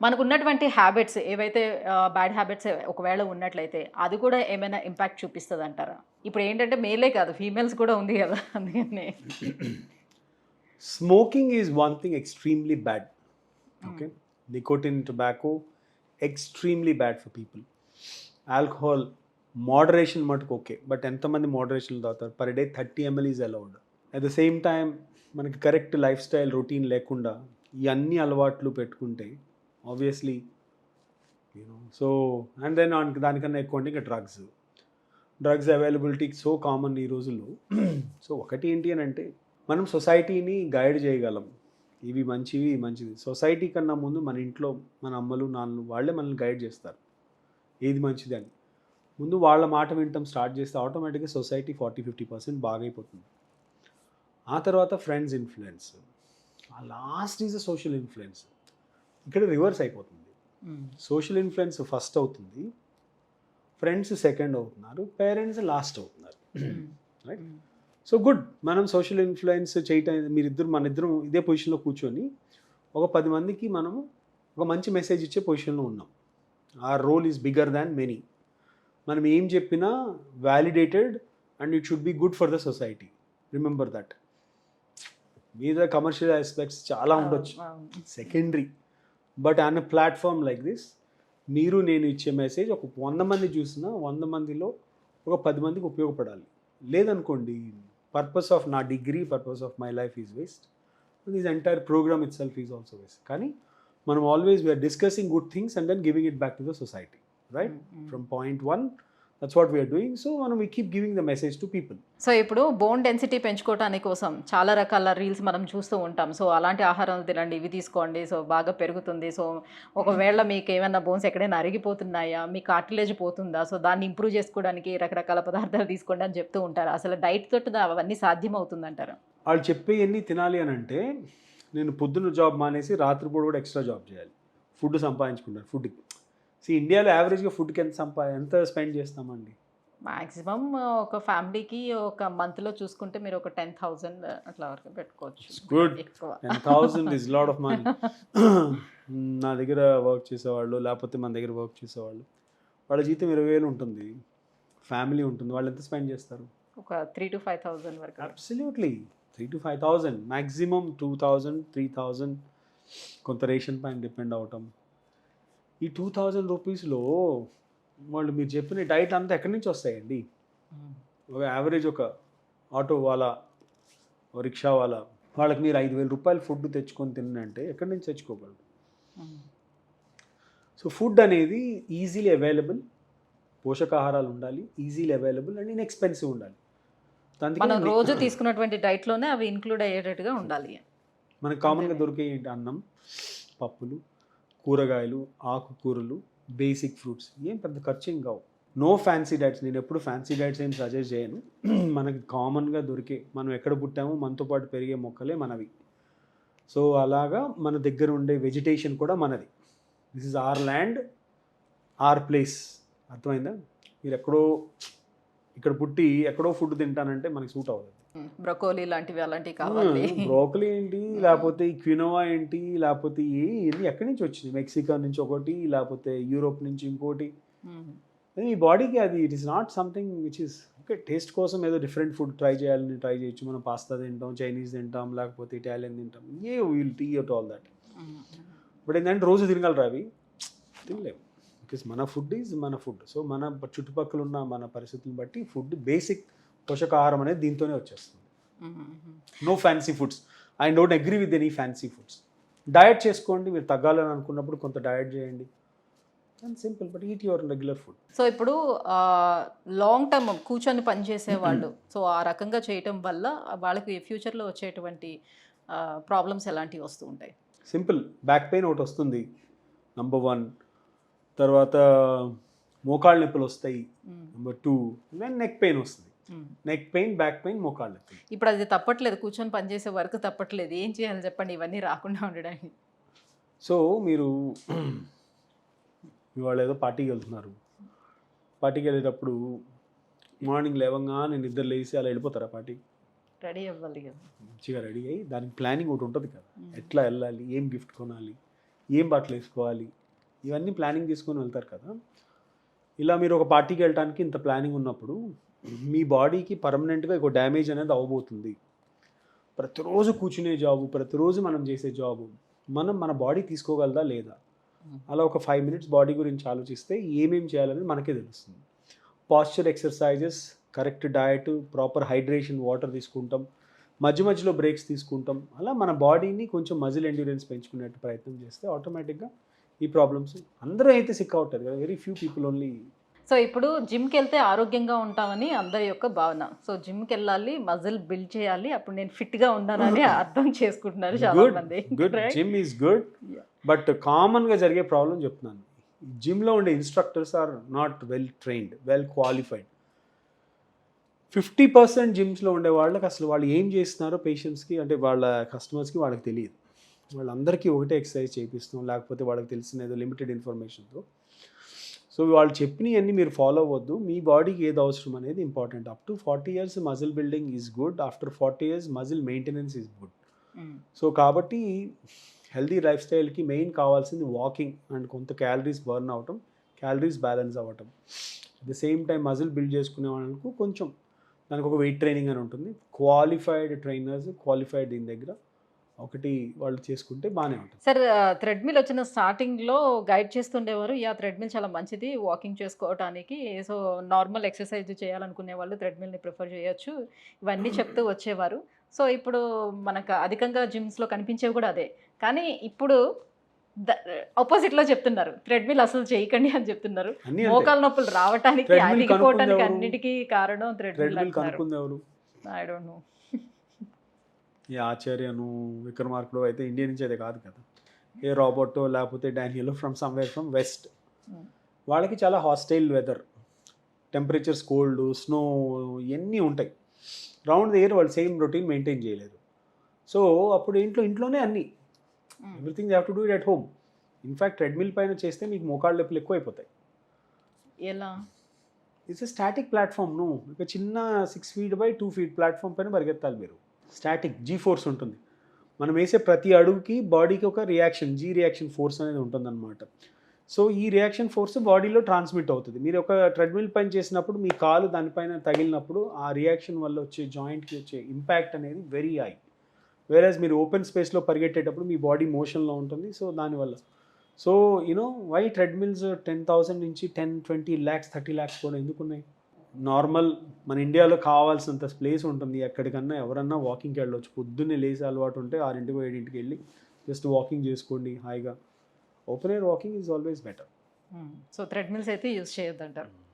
మనకు ఉన్నటువంటి హ్యాబిట్స్ ఏవైతే బ్యాడ్ హ్యాబిట్స్ ఒకవేళ ఉన్నట్లయితే అది కూడా ఏమైనా ఇంపాక్ట్ చూపిస్తుంది అంటారా ఇప్పుడు ఏంటంటే మేలే కాదు ఫీమేల్స్ కూడా ఉంది కదా అందుకని Smoking is one thing extremely bad. Okay. Nicotine, tobacco, extremely bad for people. Alcohol, moderation మటుకు ఓకే బట్ ఎంతమంది మోడరేషన్ తాగుతారు per day thirty ML is allowed at the same time మనకి కరెక్ట్ లైఫ్ స్టైల్ రొటీన్ లేకుండా ఈ అన్ని అలవాట్లు పెట్టుకుంటే obviously you know so and then దానికన్నా ఎక్కువ అంటే ఇంకా drugs drugs availability so common ఈ రోజుల్లో. సో ఒకటి ఏంటి అని అంటే మనం సొసైటీని గైడ్ చేయగలం. ఇవి మంచివి మంచిది. సొసైటీ కన్నా ముందు మన ఇంట్లో మన అమ్మలు నాన్నలు వాళ్ళే మనల్ని గైడ్ చేస్తారు. ఏది మంచిది అని. ముందు వాళ్ళ మాట వినటం స్టార్ట్ చేస్తే ఆటోమేటిక్గా సొసైటీ ఫార్టీ ఫిఫ్టీ పర్సెంట్ బాగైపోతుంది. ఆ తర్వాత friends influence last is a social influence ఇక్కడ రివర్స్ అయిపోతుంది. సోషల్ ఇన్ఫ్లుయెన్స్ ఫస్ట్ అవుతుంది. ఫ్రెండ్స్ సెకండ్ అవుతున్నారు. పేరెంట్స్ లాస్ట్ అవుతున్నారు. Right so good. మనం సోషల్ ఇన్ఫ్లుయెన్స్ చేయటం మీరిద్దరు మన ఇద్దరం ఇదే పొజిషన్లో కూర్చొని ఒక పది మందికి మనము ఒక మంచి మెసేజ్ ఇచ్చే పొజిషన్లో ఉన్నాం. ఆ role is bigger than many మనం ఏం చెప్పినా validated and it should be good for the society remember that మీద కమర్షియల్ ఆస్పెక్ట్స్ చాలా ఉండొచ్చు. Secondary but on platform like this మీరు నేను ఇచ్చే మెసేజ్ ఒక వంద మంది చూసినా వంద మందిలో ఒక పది మందికి ఉపయోగపడాలి. లేదనుకోండి పర్పస్ ఆఫ్ నా degree purpose of my life is waste this entire program itself is also waste కానీ మనం always we are discussing good things and then giving it back to the society right from point one that's what we are doing so మనం we keep giving the message to people so ఇప్పుడు bone density పెంచుకోవటానికి కోసం చాలా రకాల reels మనం చూస్తూ ఉంటాం. So అలాంటి ఆహారం తినండి ఇవి తీసుకోండి. సో బాగా పెరుగుతుంది. సో ఒకవేళ మీకు ఏమైనా బోన్స్ ఎక్కడైనా అరిగిపోతున్నాయా మీ కార్టిలేజ్ పోతుందా సో దాన్ని ఇంప్రూవ్ చేసుకోవడానికి రకరకాల పదార్థాలు తీసుకోండి అని చెప్తూ ఉంటారు. అసలు డైట్ తోటి అవన్నీ సాధ్యం అవుతుందంటారు వాళ్ళు చెప్పే ఎన్ని తినాలి అని అంటే నేను పొద్దున్న జాబ్ మానేసి రాత్రిపూట కూడా ఎక్స్ట్రా జాబ్ చేయాలి. ఫుడ్ సంపాదించుకుంటాను ఫుడ్కి సి ఇండియాలో యావరేజ్గా ఫుడ్కి ఎంత సంపా ఎంత స్పెండ్ చేస్తామండి? మాక్సిమం ఒక ఫ్యామిలీకి ఒక మంత్లో చూసుకుంటే మీరు ఒక టెన్ థౌజండ్ అట్లా వరకు పెట్టుకోవచ్చు. ఎక్కువ. Ten thousand is lot of money నా దగ్గర వర్క్ చేసేవాళ్ళు లేకపోతే మన దగ్గర వర్క్ చేసేవాళ్ళు వాళ్ళ జీతం ఇరవై వేలు ఉంటుంది. ఫ్యామిలీ ఉంటుంది. వాళ్ళు ఎంత స్పెండ్ చేస్తారు? ఒక త్రీ టు ఫైవ్ థౌజండ్ వరకు. Absolutely three to five thousand maximum two thousand three thousand కొంత రేషన్ పైన డిపెండ్ అవటం. ఈ టూ థౌజండ్ రూపీస్లో వాళ్ళు మీరు చెప్పిన డైట్ అంతా ఎక్కడి నుంచి వస్తాయండి? ఒక యావరేజ్ ఒక ఆటో వాళ్ళ రిక్షా వాళ్ళ వాళ్ళకి మీరు ఐదు వేల రూపాయలు ఫుడ్ తెచ్చుకొని తిన్నంటే ఎక్కడి నుంచి తెచ్చుకోగలరు? సో ఫుడ్ అనేది ఈజీలీ అవైలబుల్ పోషకాహారాలు ఉండాలి ఈజీలీ అవైలబుల్ అండ్ ఇన్ఎక్స్పెన్సివ్ ఉండాలి. మనం రోజు తీసుకున్నటువంటి డైట్లోనే అవి ఇంక్లూడ్ అయ్యేటట్టుగా ఉండాలి. మనకు కామన్గా దొరికే అన్నం పప్పులు కూరగాయలు ఆకుకూరలు బేసిక్ ఫ్రూట్స్ ఏం పెద్ద ఖర్చు ఏం కావు. నో ఫ్యాన్సీ డైట్స్ నేను ఎప్పుడు ఫ్యాన్సీ డైట్స్ ఏం సజెస్ట్ చేయను. మనకి కామన్గా దొరికే మనం ఎక్కడ పుట్టామో మనతో పాటు పెరిగే మొక్కలే మనవి. సో అలాగా మన దగ్గర ఉండే వెజిటేషన్ కూడా మనది. This is our land or place అర్థమైందా? మీరు ఎక్కడో ఇక్కడ పుట్టి ఎక్కడో ఫుడ్ తింటానంటే మనకి సూట్ అవ్వదు. బ్రొకోలీ లాంటివి అలాంటివి కావాలి. బ్రోకలీ ఏంటి? లేకపోతే ఈ క్వినోవా ఏంటి? లేకపోతే ఇవన్నీ ఎక్కడి నుంచి వచ్చింది? మెక్సికో నుంచి ఒకటి లేకపోతే యూరోప్ నుంచి ఇంకోటి. ఈ బాడీకి అది it is not something which is okay taste కోసం ఏదో డిఫరెంట్ ఫుడ్ ట్రై చేయాలని ట్రై చేయొచ్చు. మనం పాస్తా తింటాం చైనీస్ తింటాం లేకపోతే ఇటాలియన్ తింటాం. A will tea at all that. But ఏంటంటే రోజు తినగలరా అవి. తినలేము. బికాస్ మన ఫుడ్ ఈజ్ మన ఫుడ్ సో మన చుట్టుపక్కల ఉన్న మన పరిస్థితులను బట్టి ఫుడ్ బేసిక్ పోషకాహారం అనేది దీంతోనే వచ్చేస్తుంది. No fancy foods I don't agree with any fancy foods diet చేసుకోండి మీరు తగ్గాలని అనుకున్నప్పుడు కొంత డయట్ చేయండి and simple but eat your regular food so ఇప్పుడు లాంగ్ టర్మ్ కూర్చొని పనిచేసే వాళ్ళు సో ఆ రకంగా చేయటం వల్ల వాళ్ళకి ఫ్యూచర్లో వచ్చేటువంటి ప్రాబ్లమ్స్ ఎలాంటివి వస్తూ ఉంటాయి సింపుల్ బ్యాక్ పెయిన్ ఒకటి వస్తుంది. నంబర్ వన్ తర్వాత మోకాళ్ళ నొప్పులు వస్తాయి. Number two then neck pain వస్తుంది. నెక్ పెయిన్ బ్యాక్ పెయిన్ మోకాళ్ళ నొప్పి. ఇప్పుడు అది తప్పట్లేదు కూర్చొని పనిచేసే వర్క్ తప్పట్లేదు. ఏం చేయాలి చెప్పండి ఇవన్నీ రాకుండా ఉండడానికి. సో మీరు ఇవాళ ఏదో పార్టీకి వెళ్తున్నారు. పార్టీకి వెళ్ళేటప్పుడు మార్నింగ్ లేవంగానే నిద్ర లేచి అలా వెళ్ళిపోతారా పార్టీకి రెడీ అవ్వాలి కదా. మంచిగా రెడీ అయ్యి దానికి ప్లానింగ్ ఒకటి ఉంటుంది కదా. ఎట్లా వెళ్ళాలి ఏం గిఫ్ట్ కొనాలి ఏం బట్టలు వేసుకోవాలి ఇవన్నీ ప్లానింగ్ తీసుకొని వెళ్తారు కదా. ఇలా మీరు ఒక పార్టీకి వెళ్ళడానికి ఇంత ప్లానింగ్ ఉన్నప్పుడు మీ బాడీకి పర్మనెంట్గా ఒక డ్యామేజ్ అనేది అవ్వబోతుంది. ప్రతిరోజు కూర్చునే జాబు ప్రతిరోజు మనం చేసే జాబు మనం మన బాడీ తీసుకోగలదా లేదా? అలా ఒక ఫైవ్ మినిట్స్ బాడీ గురించి ఆలోచిస్తే ఏమేమి చేయాలనేది మనకే తెలుస్తుంది. Posture exercises correct diet proper hydration water తీసుకుంటాం మధ్య మధ్యలో బ్రేక్స్ తీసుకుంటాం అలా మన బాడీని కొంచెం మజిల్ ఎండ్యూరెన్స్ పెంచుకునేట్టు ప్రయత్నం చేస్తే ఆటోమేటిక్గా ఈ ప్రాబ్లమ్స్ అందరూ అయితే సిక్ అవుతారు కదా. Very few people only so ఇప్పుడు జిమ్కి వెళ్తే ఆరోగ్యంగా ఉంటామని అందరి యొక్క భావన. సో జిమ్కి వెళ్ళాలి మజిల్ బిల్డ్ చేయాలి అప్పుడు నేను ఫిట్గా ఉన్నానని అర్థం చేసుకుంటున్నారు చాలా మంది good? Gym is good. But కామన్గా జరిగే ప్రాబ్లం చెప్తున్నాను. జిమ్లో ఉండే instructors are not well trained well qualified fifty percent జిమ్స్లో ఉండే వాళ్ళకి అసలు వాళ్ళు ఏం చేస్తున్నారో పేషెంట్స్కి అంటే వాళ్ళ కస్టమర్స్కి వాళ్ళకి తెలియదు. వాళ్ళందరికీ ఒకటే ఎక్సర్సైజ్ చేపిస్తాం లేకపోతే వాళ్ళకి తెలిసిన ఏదో లిమిటెడ్ ఇన్ఫర్మేషన్తో. సో వాళ్ళు చెప్పినవన్నీ మీరు ఫాలో అవ్వద్దు. మీ బాడీకి ఏది అవసరం అనేది important. Up to forty years muscle building is good. After forty years muscle maintenance is good. Mm. So కాబట్టి హెల్దీ లైఫ్ స్టైల్కి మెయిన్ కావాల్సింది వాకింగ్ అండ్ కొంత క్యాలరీస్ బర్న్ అవటం క్యాలరీస్ బ్యాలెన్స్ అవ్వటం. At the same time muscle build చేసుకునే వాళ్ళకు కొంచెం దానికి ఒక వెయిట్ ట్రైనింగ్ అని ఉంటుంది. క్వాలిఫైడ్ ట్రైనర్స్ క్వాలిఫైడ్ దీని దగ్గర. ఒకటి వాళ్ళు చేసుకుంటే బాగానే ఉంటుంది. సార్ థ్రెడ్మిల్ వచ్చిన స్టార్టింగ్లో గైడ్ చేస్తుండేవారు. యా థ్రెడ్మిల్ చాలా మంచిది. వాకింగ్ చేసుకోవడానికి సో నార్మల్ ఎక్సర్సైజ్ చేయాలనుకునే వాళ్ళు థ్రెడ్మిల్ని ప్రిఫర్ చేయొచ్చు. ఇవన్నీ చెప్తూ వచ్చేవారు. సో ఇప్పుడు మనకు అధికంగా జిమ్స్లో కనిపించేవి కూడా అదే. కానీ ఇప్పుడు ఆపోజిట్లో చెప్తున్నారు. థ్రెడ్మిల్ అసలు చేయకండి అని చెప్తున్నారు. మోకాల నొప్పులు ఎవరు? అన్నిటికీ కారణం థ్రెడ్మిల్ కనుక్కుంది ఎవరు? ఐ డోంట్ నో ఈ ఆచార్యను విక్రమార్కుడు అయితే ఇండియా నుంచి అయితే కాదు కదా. ఏ రాబోటో లేకపోతే డానియలో ఫ్రమ్ సమ్వేర్ ఫ్రమ్ వెస్ట్. వాళ్ళకి చాలా hostile weather temperatures cold snow ఇవన్నీ ఉంటాయి. రౌండ్ ద ఇయర్ వాళ్ళు సేమ్ రొటీన్ మెయింటైన్ చేయలేరు సో అప్పుడు ఇంట్లో ఇంట్లోనే అన్నీ. Everything have to do it at home in fact treadmill పైన చేస్తే మీకు మోకాళ్ళ నొప్పులు ఎక్కువ అయిపోతాయి ఎలా ఇట్స్ స్టాటిక్ ప్లాట్ఫామ్ను ఒక చిన్న six feet by two feet platform పైన పరిగెత్తాలి మీరు. స్టాటిక్ జీ ఫోర్స్ ఉంటుంది. మనం వేసే ప్రతి అడుగుకి బాడీకి ఒక రియాక్షన్ జీ రియాక్షన్ ఫోర్స్ అనేది ఉంటుందన్నమాట. సో ఈ రియాక్షన్ ఫోర్స్ బాడీలో ట్రాన్స్మిట్ అవుతుంది. మీరు ఒక ట్రెడ్మిల్ పైన చేసినప్పుడు మీ కాలు దానిపైన తగిలినప్పుడు ఆ రియాక్షన్ వల్ల వచ్చే జాయింట్కి వచ్చే ఇంపాక్ట్ అనేది వెరీ హై వేరేజ్ మీరు ఓపెన్ స్పేస్లో పరిగెట్టేటప్పుడు మీ బాడీ మోషన్లో ఉంటుంది. సో దానివల్ల so you know why treadmills ten thousand నుంచి ten twenty lakhs thirty lakhs కూడా ఎందుకు ఉన్నాయి నార్మల్ మన ఇండియాలో కావాల్సినంత ప్లేస్ ఉంటుంది. ఎక్కడికన్నా ఎవరన్నా వాకింగ్కి వెళ్ళవచ్చు పొద్దున్నే లేచి అలవాటు ఉంటే ఆరింటికి ఏడింటికి వెళ్ళి జస్ట్ వాకింగ్ చేసుకోండి హాయిగా. Open air walking is always better. So treadmills అయితే యూజ్ చేయొద్దంటారు.